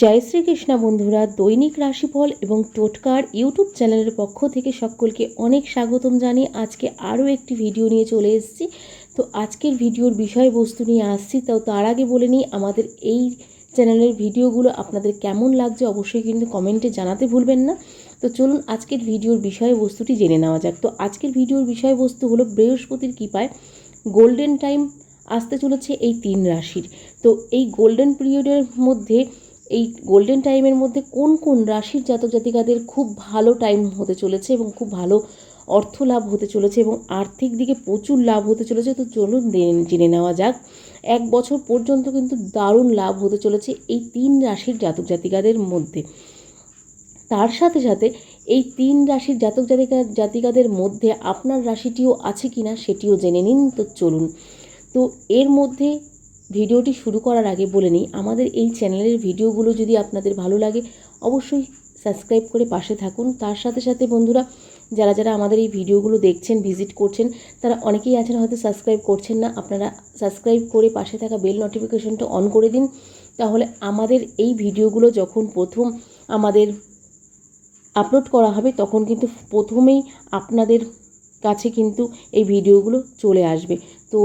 জয় শ্রীকৃষ্ণ বন্ধুরা, দৈনিক রাশিফল এবং টোটকার ইউটিউব চ্যানেলের পক্ষ থেকে সকলকে অনেক স্বাগতম জানিয়ে আজকে আরও একটি ভিডিও নিয়ে চলে এসেছি। তো আজকের ভিডিওর বিষয়বস্তু নিয়ে আসছি, তাও তার আগে বলে নিই, আমাদের এই চ্যানেলের ভিডিওগুলো আপনাদের কেমন লাগছে অবশ্যই কিন্তু কমেন্টে জানাতে ভুলবেন না। তো চলুন আজকের ভিডিওর বিষয়বস্তুটি জেনে নেওয়া যাক। তো আজকের ভিডিওর বিষয়বস্তু হলো বৃহস্পতির কৃপায় গোল্ডেন টাইম আসতে চলেছে এই তিন রাশির। তো এই গোল্ডেন পিরিয়ডের মধ্যে এই গোল্ডেন টাইমের মধ্যে কোন কোন রাশির জাতক জাতিকাদের খুব ভালো টাইম হতে চলেছে এবং খুব ভালো অর্থ লাভ হতে চলেছে এবং আর্থিক দিকে প্রচুর লাভ হতে চলেছে? তো চলুন জেনে নেওয়া যাক। এক বছর পর্যন্ত কিন্তু দারুণ লাভ হতে চলেছে এই তিন রাশির জাতক জাতিকাদের মধ্যে। তার সাথে সাথে এই তিন রাশির জাতক জাতিকা, জাতিকাদের মধ্যে আপনার রাশিটিও আছে কিনা সেটিও জেনে নিন। তো চলুন। তো এর মধ্যে ভিডিওটি শুরু করার আগে বলে নিই, আমাদের এই চ্যানেলের ভিডিওগুলো যদি আপনাদের ভালো লাগে, অবশ্যই সাবস্ক্রাইব করে পাশে থাকুন। তার সাথে সাথে বন্ধুরা, যারা যারা আমাদের এই ভিডিওগুলো দেখছেন, ভিজিট করছেন, তারা অনেকেই আছেন হয়তো সাবস্ক্রাইব করছেন না, আপনারা সাবস্ক্রাইব করে পাশে থাকা বেল নোটিফিকেশনটা অন করে দিন। তাহলে আমাদের এই ভিডিওগুলো যখন প্রথম আমাদের আপলোড করা হবে, তখন কিন্তু প্রথমেই আপনাদের কাছে কিন্তু এই ভিডিওগুলো চলে আসবে। তো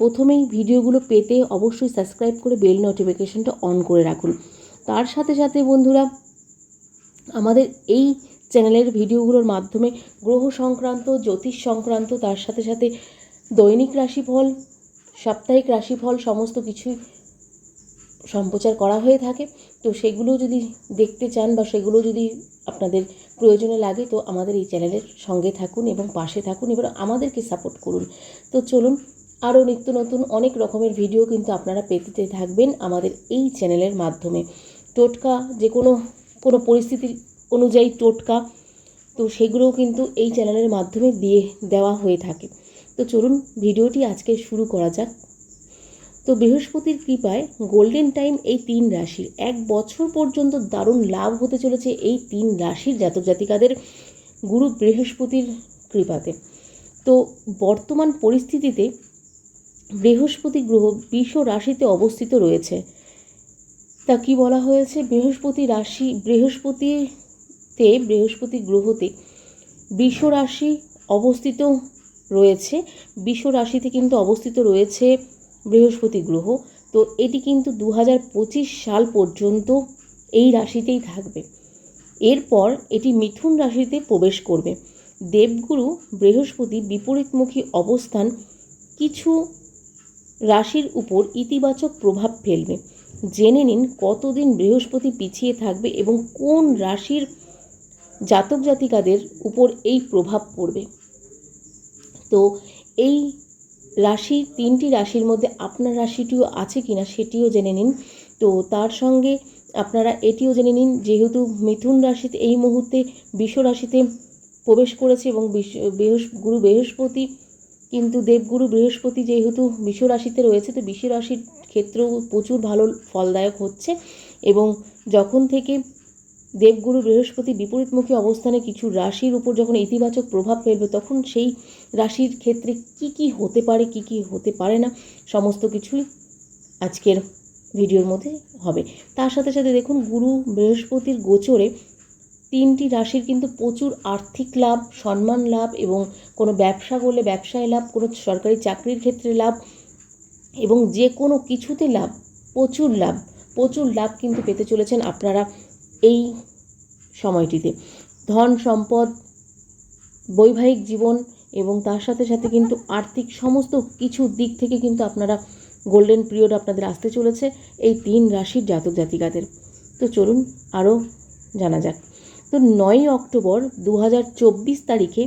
প্রথমেই ভিডিওগুলো পেতে অবশ্যই সাবস্ক্রাইব করে বেল নোটিফিকেশনটা অন করে রাখুন। তার সাথে সাথে বন্ধুরা, আমাদের এই চ্যানেলের ভিডিওগুলোর মাধ্যমে গ্রহ সংক্রান্ত, জ্যোতিষ সংক্রান্ত, তার সাথে সাথে দৈনিক রাশিফল, সাপ্তাহিক রাশিফল সমস্ত কিছুই সম্প্রচার করা হয়ে থাকে। তো সেগুলো যদি দেখতে চান বা সেগুলো যদি আপনাদের প্রয়োজনে লাগে, তো আমাদের এই চ্যানেলের সঙ্গে থাকুন এবং পাশে থাকুন এবং আমাদেরকে সাপোর্ট করুন। তো চলুন আরও নিত্য নতুন অনেক রকমের ভিডিও কিন্তু আপনারা পেতে থাকবেন আমাদের এই চ্যানেলের মাধ্যমে। টোটকা, যে কোনো কোনো পরিস্থিতির অনুযায়ী টোটকা, তো সেগুলোও কিন্তু এই চ্যানেলের মাধ্যমে দিয়ে দেওয়া হয়ে থাকে। তো চলুন ভিডিওটি আজকে শুরু করা যাক। তো বৃহস্পতির কৃপায় গোল্ডেন টাইম এই তিন রাশির, এক বছর পর্যন্ত দারুণ লাভ হতে চলেছে এই তিন রাশির জাতক জাতিকাদের গুরু বৃহস্পতির কৃপাতে। তো বর্তমান পরিস্থিতিতে বৃহস্পতি গ্রহ বিষ রাশিতে অবস্থিত রয়েছে। তা কি বলা হয়েছে? বৃহস্পতি রাশি, বৃহস্পতিতে, বৃহস্পতি গ্রহতে বৃষ রাশি অবস্থিত রয়েছে। বিষ রাশিতে কিন্তু অবস্থিত রয়েছে বৃহস্পতি গ্রহ। তো এটি কিন্তু দু হাজার পঁচিশ সাল পর্যন্ত এই রাশিতেই থাকবে। এরপর এটি মিথুন রাশিতে প্রবেশ করবে। দেবগুরু বৃহস্পতি বিপরীতমুখী অবস্থান কিছু রাশির উপর ইতিবাচক প্রভাব ফেলবে। জেনে নিন কতদিন বৃহস্পতি পিছিয়ে থাকবে এবং কোন রাশির জাতক জাতিকাদের উপর এই প্রভাব পড়বে। তো এই রাশি, তিনটি রাশির মধ্যে আপনার রাশিটিও আছে কিনা সেটিও জেনে নিন। তো তার সঙ্গে আপনারা এটিও জেনে নিন, যেহেতু মিথুন রাশিতে এই মুহূর্তে, বিশ্ব রাশিতে প্রবেশ করেছে এবং গুরু বৃহস্পতি কিন্তু দেবগুরু বৃহস্পতি যেহেতু বিশ্ব রাশিতে রয়েছে, তো বিশ্ব রাশির ক্ষেত্রেও প্রচুর ভালো ফলদায়ক হচ্ছে এবং যখন থেকে দেবগুরু বৃহস্পতি বিপরীতমুখী অবস্থানে কিছু রাশির উপর যখন ইতিবাচক প্রভাব ফেলবে, তখন সেই রাশির ক্ষেত্রে কি কি হতে পারে, কি কি হতে পারে না, সমস্ত কিছুই আজকের ভিডিওর মধ্যে হবে। তার সাথে সাথে দেখুন, গুরু বৃহস্পতির গোচরে তিনটি রাশির কিন্তু প্রচুর আর্থিক লাভ, সম্মান লাভ এবং কোনো ব্যবসা করলে ব্যবসায় লাভ, কোনো সরকারি চাকরির ক্ষেত্রে লাভ এবং যে কোনো কিছুতে লাভ, প্রচুর লাভ প্রচুর লাভ কিন্তু পেতে চলেছেন আপনারা এই সময়টিতে। ধন সম্পদ, বৈবাহিক জীবন এবং তার সাথে সাথে কিন্তু আর্থিক সমস্ত কিছু দিক থেকে কিন্তু আপনারা গোল্ডেন পিরিয়ড আপনাদের আসতে চলেছে এই তিন রাশির জাতক জাতিকাদের তো চলুন আরও জানা যাক। তো নয়ই অক্টোবর দু হাজার চব্বিশ তারিখে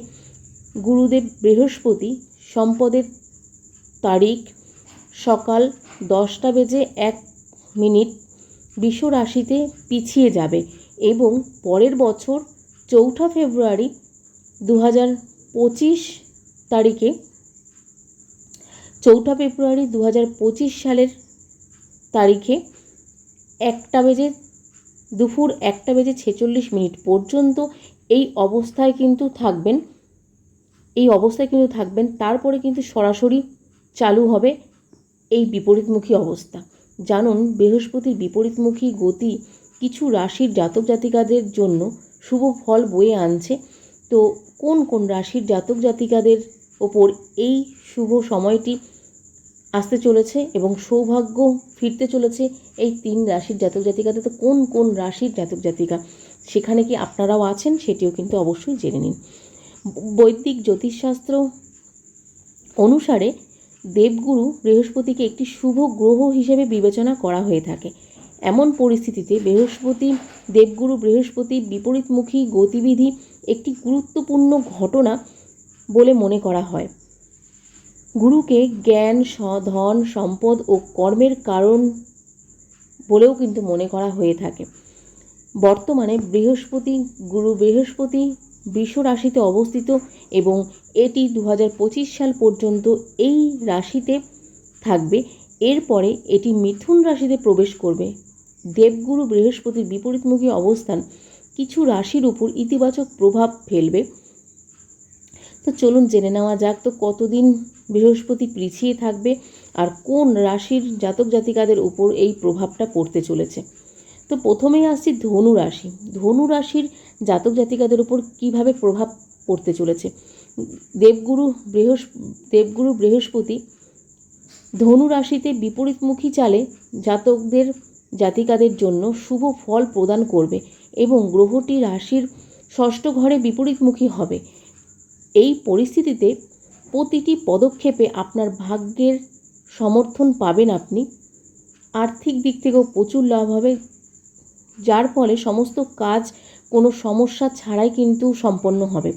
গুরুদেব বৃহস্পতি সম্পদের তারিখ সকাল দশটা বেজে এক মিনিট বিষ রাশিতে পিছিয়ে যাবে এবং পরের বছর চৌঠা ফেব্রুয়ারি দু পঁচিশ তারিখে চৌঠা ফেব্রুয়ারি দু পঁচিশ সালের তারিখে একটা বেজে দুপুর একটা বেজে ছেচল্লিশ মিনিট পর্যন্ত এই অবস্থায় কিন্তু থাকবেন। এই অবস্থায় কিন্তু থাকবেন। তারপরে কিন্তু সরাসরি চালু হবে এই বিপরীতমুখী অবস্থা। জানুন, বৃহস্পতির বিপরীতমুখী গতি কিছু রাশির জাতক জাতিকাদের জন্য শুভ ফল বয়ে আনছে। তো কোন কোন রাশির জাতক জাতিকাদের ওপর এই শুভ সময়টি আসতে চলেছে এবং সৌভাগ্য ফিরতে চলেছে এই তিন রাশির জাতক জাতিকাদের তো কোন কোন রাশির জাতক জাতিকা? সেখানে কি আপনারাও আছেন? সেটিও কিন্তু অবশ্যই জেনে নিন। বৈদিক জ্যোতিষশাস্ত্র অনুসারে দেবগুরু বৃহস্পতিকে একটি শুভ গ্রহ হিসেবে বিবেচনা করা হয়ে থাকে। এমন পরিস্থিতিতে বৃহস্পতি, দেবগুরু বৃহস্পতি বিপরীতমুখী গতিবিধি একটি গুরুত্বপূর্ণ ঘটনা বলে মনে করা হয়। গুরুকে জ্ঞান, ধন, সম্পদ ও কর্মের কারণ বলেও কিন্তু মনে করা হয়ে থাকে। বর্তমানে বৃহস্পতি, গুরু বৃহস্পতি বৃষ রাশিতে অবস্থিত এবং এটি দু হাজার পঁচিশ সাল পর্যন্ত এই রাশিতে থাকবে। এরপরে এটি মিথুন রাশিতে প্রবেশ করবে। দেবগুরু বৃহস্পতির বিপরীতমুখী অবস্থান কিছু রাশির উপর ইতিবাচক প্রভাব ফেলবে। তো চলুন জেনে নেওয়া যাক তো কতদিন বৃহস্পতি পিছিয়ে থাকবে আর কোন রাশির জাতক জাতিকাদের উপর এই প্রভাবটা পড়তে চলেছে। তো প্রথমেই আসছি ধনু রাশি। ধনু রাশির জাতক জাতিকাদের উপর কীভাবে প্রভাব পড়তে চলেছে? দেবগুরু বৃহস্প দেবগুরু বৃহস্পতি ধনু রাশিতে বিপরীতমুখী চালে জাতকদের, জাতিকাদের জন্য শুভ ফল প্রদান করবে এবং গ্রহটি রাশির ষষ্ঠ ঘরে বিপরীতমুখী হবে। এই পরিস্থিতিতে প্রতিটি পদক্ষেপে আপনার ভাগ্যের সমর্থন পাবেন আপনি। আর্থিক দিক থেকেও প্রচুর লাভ হবে, যার ফলে সমস্ত কাজ কোনো সমস্যা ছাড়াই কিন্তু সম্পন্ন হবে।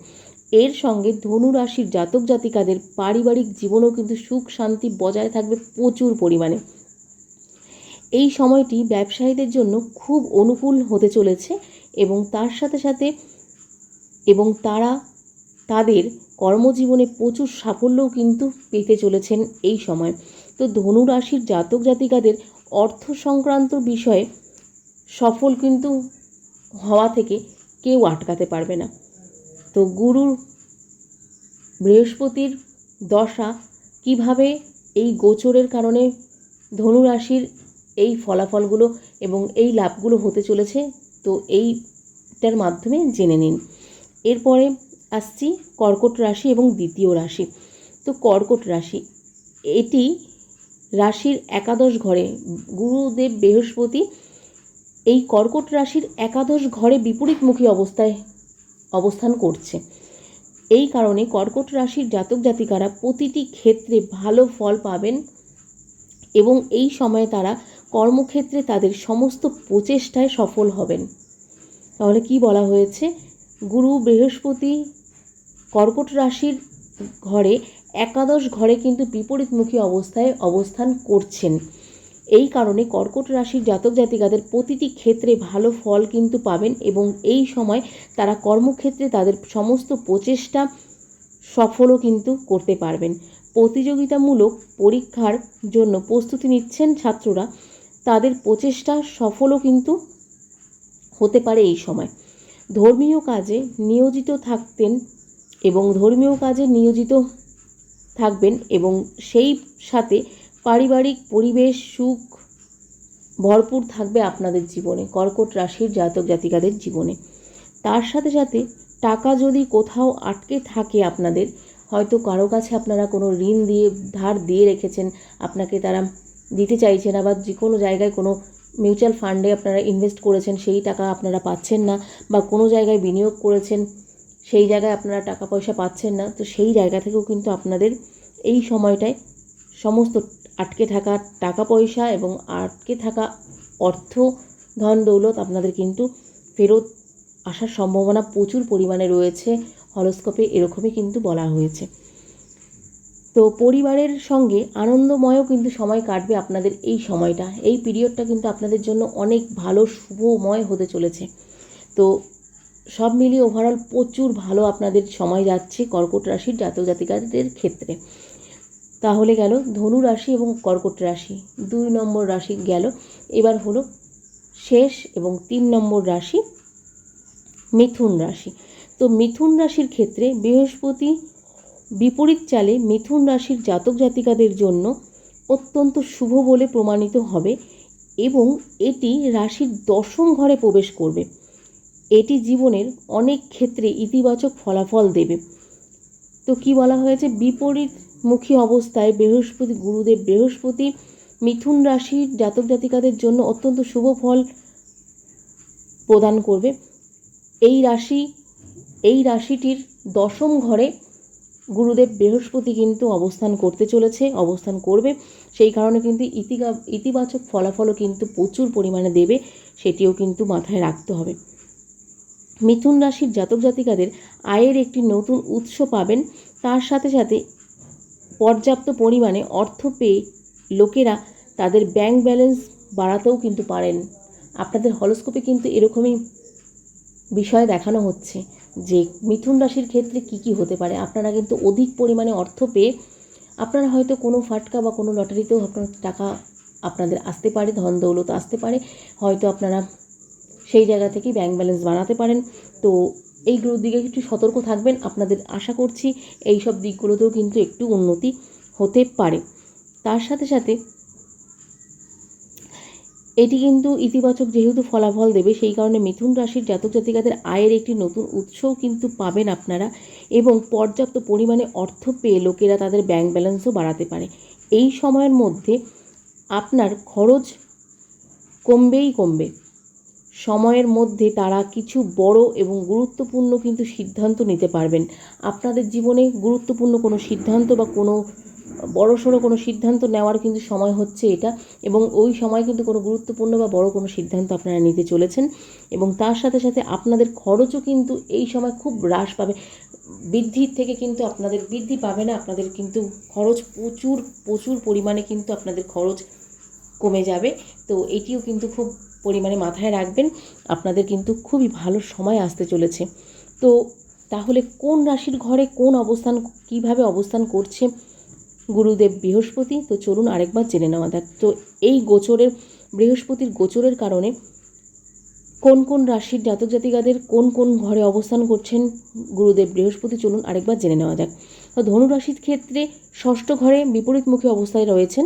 এর সঙ্গে ধনু রাশির জাতক জাতিকাদের পারিবারিক জীবনেও কিন্তু সুখ শান্তি বজায় থাকবে প্রচুর পরিমাণে। এই সময়টি ব্যবসায়ীদের জন্য খুব অনুকূল হতে চলেছে এবং তার সাথে সাথে এবং তারা তাদের কর্মজীবনে প্রচুর সাফল্যও কিন্তু পেতে চলেছেন এই সময়। তো ধনু রাশির জাতক জাতিকাদের অর্থ সংক্রান্ত বিষয়ে সফল কিন্তু হওয়া থেকে কেউ আটকাতে পারবে না। তো গুরু বৃহস্পতির দশা কীভাবে এই গোচরের কারণে ধনুরাশির এই ফলাফলগুলো এবং এই লাভগুলো হতে চলেছে, তো এইটার মাধ্যমে জেনে নিন। এরপরে আসছি কর্কট রাশি এবং দ্বিতীয় রাশি। তো কর্কট রাশি, এটি রাশির একাদশ ঘরে, গুরুদেব বৃহস্পতি এই কর্কট রাশির একাদশ ঘরে বিপরীতমুখী অবস্থায় অবস্থান করছে। এই কারণে কর্কট রাশির জাতক জাতিকারা প্রতিটি ক্ষেত্রে ভালো ফল পাবেন এবং এই সময়ে তারা কর্মক্ষেত্রে তাদের সমস্ত প্রচেষ্টায় সফল হবেন। তাহলে কি বলা হয়েছে? গুরু বৃহস্পতি কর্কট রাশির ঘরে একাদশ ঘরে কিন্তু বিপরীতমুখী অবস্থায় অবস্থান করছেন। এই কারণে কর্কট রাশির জাতক জাতিকাদের প্রতিটি ক্ষেত্রে ভালো ফল কিন্তু পাবেন এবং এই সময় তারা কর্মক্ষেত্রে তাদের সমস্ত প্রচেষ্টা সফলও কিন্তু করতে পারবেন। প্রতিযোগিতামূলক পরীক্ষার জন্য প্রস্তুতি নিচ্ছেন ছাত্ররা। তাদের প্রচেষ্টা সফলও কিন্তু হতে পারে এই সময়। ধর্মীয় কাজে নিয়োজিত থাকতেন এবং ধর্মীয় কাজে নিয়োজিত থাকবেন এবং সেই সাথে পারিবারিক পরিবেশ, সুখ ভরপুর থাকবে আপনাদের জীবনে, কর্কট রাশির জাতক জাতিকাদের জীবনে। তার সাথে সাথে টাকা যদি কোথাও আটকে থাকে আপনাদের, হয়তো কারও কাছে আপনারা কোনো ঋণ দিয়ে, ধার দিয়ে রেখেছেন, আপনাকে তারা দিতে চাইছে না বা যে কোনো জায়গায় কোনো মিউচুয়াল ফান্ডে আপনারা ইনভেস্ট করেছেন, সেই টাকা আপনারা পাচ্ছেন না বা কোনো জায়গায় বিনিয়োগ করেছেন সেই জায়গায় আপনারা টাকা পয়সা পাচ্ছেন না, তো সেই জায়গা থেকেও কিন্তু আপনাদের এই সময়টায় সমস্ত আটকে থাকা টাকা পয়সা এবং আটকে থাকা অর্থ, ধন, দৌলত আপনাদের কিন্তু ফেরত আসার সম্ভাবনা প্রচুর পরিমাণে রয়েছে। হরস্কোপে এরকমই কিন্তু বলা হয়েছে। তো পরিবারের সঙ্গে আনন্দময়ও কিন্তু সময় কাটবে আপনাদের এই সময়টা। এই পিরিয়ডটা কিন্তু আপনাদের জন্য অনেক ভালো, শুভময় হতে চলেছে। তো সব মিলিয়ে ওভারঅল প্রচুর ভালো আপনাদের সময় যাচ্ছে কর্কট রাশির জাতক জাতিকাদের ক্ষেত্রে। তাহলে গেল ধনু রাশি এবং কর্কট রাশি। দুই নম্বর রাশি গেল। এবার হলো শেষ এবং তিন নম্বর রাশি মিথুন রাশি। তো মিথুন রাশির ক্ষেত্রে বৃহস্পতি বিপরীত চালে মিথুন রাশির জাতক জাতিকাদের জন্য অত্যন্ত শুভ বলে প্রমাণিত হবে এবং এটি রাশির দশম ঘরে প্রবেশ করবে। এটি জীবনের অনেক ক্ষেত্রে ইতিবাচক ফলাফল দেবে। তো কি বলা হয়েছে? বিপরীতমুখী অবস্থায় বৃহস্পতি, গুরুদেব বৃহস্পতি, মিথুন রাশির জাতক জাতিকাদের জন্য অত্যন্ত শুভ ফল প্রদান করবে। এই রাশি, এই রাশিটির দশম ঘরে গুরুদেব বৃহস্পতি কিন্তু অবস্থান করতে চলেছে, অবস্থান করবে। সেই কারণে কিন্তু ইতিবাচক ফলাফলও কিন্তু প্রচুর পরিমাণে দেবে, সেটিও কিন্তু মাথায় রাখতে হবে। মিথুন রাশির জাতক জাতিকাদের আয়ের একটি নতুন উৎস পাবেন। তার সাথে সাথে পর্যাপ্ত পরিমাণে অর্থ পেয়ে লোকেরা তাদের ব্যাংক ব্যালেন্স বাড়াতেও কিন্তু পারেন। আপনাদের হলস্কোপে কিন্তু এরকমই বিষয় দেখানো হচ্ছে যে মিথুন রাশির ক্ষেত্রে কি কি হতে পারে। আপনারা কিন্তু অধিক পরিমাণে অর্থ পেয়ে আপনারা হয়তো কোনো ফাটকা বা কোনো লটারিতেও আপনার টাকা আপনাদের আসতে পারে ধন দৌলত আসতে পারে। হয়তো আপনারা সেই জায়গা থেকেই ব্যাংক ব্যালেন্স বানাতে পারেন। তো এইগুলোর দিকে একটু সতর্ক থাকবেন, আপনাদের আশা করছি এই সব দিকগুলোতেও কিন্তু একটু উন্নতি হতে পারে। তার সাথে সাথে এটি কিন্তু ইতিবাচক যেহেতু ফলাফল দেবে, সেই কারণে মিথুন রাশির জাতক জাতিকাদের আয়ের একটি নতুন উৎসও কিন্তু পাবেন আপনারা এবং পর্যাপ্ত পরিমাণে অর্থ পেয়ে লোকেরা তাদের ব্যাংক ব্যালেন্সও বাড়াতে পারে। এই সময়ের মধ্যে আপনার খরচ কমবেই কমবে। সময়ের মধ্যে তারা কিছু বড় এবং গুরুত্বপূর্ণ কিন্তু সিদ্ধান্ত নিতে পারবেন। আপনাদের জীবনে গুরুত্বপূর্ণ কোনো সিদ্ধান্ত বা কোনো বড় সড়ো কোনো সিদ্ধান্ত নেওয়ার কিন্তু সময় হচ্ছে এটা এবং ওই সময় কিন্তু কোনো গুরুত্বপূর্ণ বা বড় কোনো সিদ্ধান্ত আপনারা নিতে চলেছেন এবং তার সাথে সাথে আপনাদের খরচও কিন্তু এই সময় খুব হ্রাস পাবে। বৃদ্ধির থেকে কিন্তু আপনাদের বৃদ্ধি পাবে না, আপনাদের কিন্তু খরচ প্রচুর প্রচুর পরিমাণে কিন্তু আপনাদের খরচ কমে যাবে। তো এটিও কিন্তু খুব পরিমাণে মাথায় রাখবেন, আপনাদের কিন্তু খুবই ভালো সময় আসতে চলেছে। তো তাহলে কোন রাশির ঘরে কোন অবস্থান, কীভাবে অবস্থান করছে গুরুদেব বৃহস্পতি? তো চলুন আরেকবার জেনে নেওয়া যাক। তো এই গোচরের, বৃহস্পতির গোচরের কারণে কোন কোন রাশির জাতক জাতিকাদের কোন কোন ঘরে অবস্থান করছেন গুরুদেব বৃহস্পতি? চলুন আরেকবার জেনে নেওয়া যাক। তো ধনু রাশির ক্ষেত্রে ষষ্ঠ ঘরে বিপরীতমুখী অবস্থায় রয়েছেন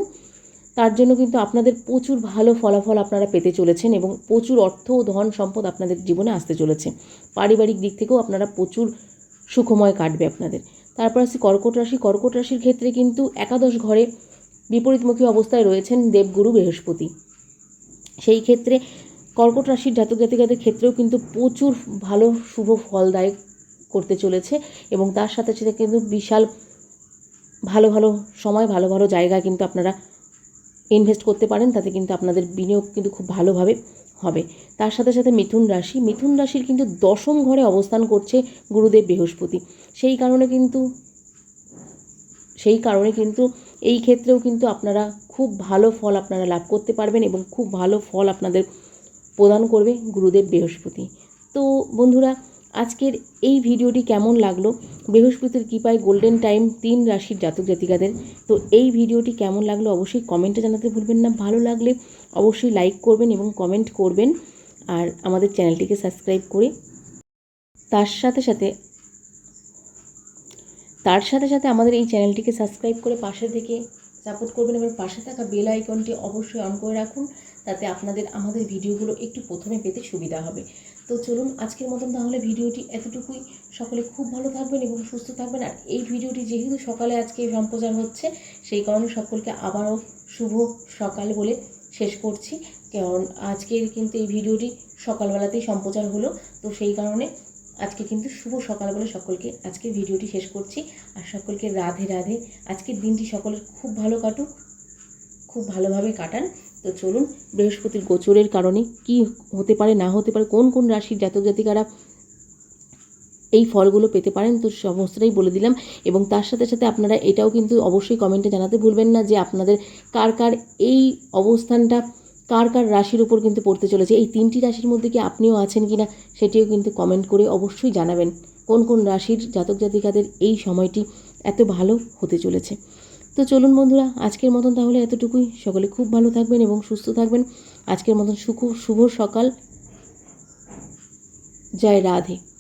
তার জন্য কিন্তু আপনাদের প্রচুর ভালো ফলাফল আপনারা পেতে চলেছেন এবং প্রচুর অর্থ ও ধন সম্পদ আপনাদের জীবনে আসতে চলেছে। পারিবারিক দিক থেকেও আপনারা প্রচুর সুখময় কাটবে আপনাদের। তারপর আসছি কর্কট রাশি। কর্কট রাশির ক্ষেত্রে কিন্তু একাদশ ঘরে বিপরীতমুখী অবস্থায় রয়েছেন দেবগুরু বৃহস্পতি। সেই ক্ষেত্রে কর্কট রাশির জাতক জাতিকাদের ক্ষেত্রেও কিন্তু প্রচুর ভালো, শুভ, ফলদায়ক করতে চলেছে এবং তার সাথে সাথে কিন্তু বিশাল ভালো ভালো সময়, ভালো ভালো জায়গা কিন্তু আপনারা ইনভেস্ট করতে পারেন, তাতে কিন্তু আপনাদের বিনিয়োগ কিন্তু খুব ভালোভাবে হবে। তার সাথে সাথে মিথুন রাশি, মিথুন রাশির কিন্তু দশম ঘরে অবস্থান করছে গুরুদেব বৃহস্পতি। সেই কারণে কিন্তু, সেই কারণে কিন্তু এই ক্ষেত্রেও কিন্তু আপনারা খুব ভালো ফল আপনারা লাভ করতে পারবেন এবং খুব ভালো ফল আপনাদের প্রদান করবে গুরুদেব বৃহস্পতি। তো বন্ধুরা আজকের এই ভিডিওটি কেমন লাগল? বৃহস্পতির কৃপায় গোল্ডেন টাইম তিন রাশির জাতক জাতিকাদের। তো এই ভিডিওটি কেমন লাগল অবশ্যই কমেন্টে জানাতে ভুলবেন না। ভালো লাগলে অবশ্যই লাইক করবেন এবং কমেন্ট করবেন। আর আমাদের চ্যানেলটিকে সাবস্ক্রাইব করে তার সাথে সাথে, তার সাথে সাথে আমাদের এই চ্যানেলটিকে সাবস্ক্রাইব করে পাশে থেকে সাপোর্ট করবেন এবং পাশে থাকা বেল আইকনটি অবশ্যই অন করে রাখুন। তাতে আপনাদের, আমাদের ভিডিওগুলো একটু প্রথমে পেতে সুবিধা হবে। তো চলুন আজকের মতন তাহলে ভিডিওটি এতটুকুই। সকলে খুব ভালো থাকবেন এবং সুস্থ থাকবেন। আর এই ভিডিওটি যেহেতু সকালে আজকে সম্প্রচার হচ্ছে, সেই কারণে সকলকে আবারও শুভ সকাল বলে শেষ করছি। কারণ আজকের কিন্তু এই ভিডিওটি সকালবেলাতেই সম্প্রচার হলো, তো সেই কারণে আজকে কিন্তু শুভ সকাল বলে সকলকে আজকের ভিডিওটি শেষ করছি। আর সকলকে রাধে রাধে। আজকের দিনটি সকলের খুব ভালো কাটুক, খুব ভালোভাবে কাটান। তো চলুন বৃহস্পতির গোচরের কারণে কি হতে পারে, না হতে পারে, কোন কোন রাশির জাতক জাতিকারা এই ফলগুলো পেতে পারেন, তো সমস্তটাই বলে দিলাম। এবং তার সাথে সাথে আপনারা এটাও কিন্তু অবশ্যই কমেন্টে জানাতে ভুলবেন না যে আপনাদের কার কার এই অবস্থানটা, কার কার রাশির উপর কিন্তু পড়তে চলেছে। এই তিনটি রাশির মধ্যে কি আপনিও আছেন কি না সেটিও কিন্তু কমেন্ট করে অবশ্যই জানাবেন। কোন কোন রাশির জাতক জাতিকাদের এই সময়টি এত ভালো হতে চলেছে? তো চলুন বন্ধুরা, আজকের মতন তাহলে এতটুকুই। সকলে খুব ভালো থাকবেন এবং সুস্থ থাকবেন। আজকের মতন সুখ শুভ সকাল। জয় রাধে।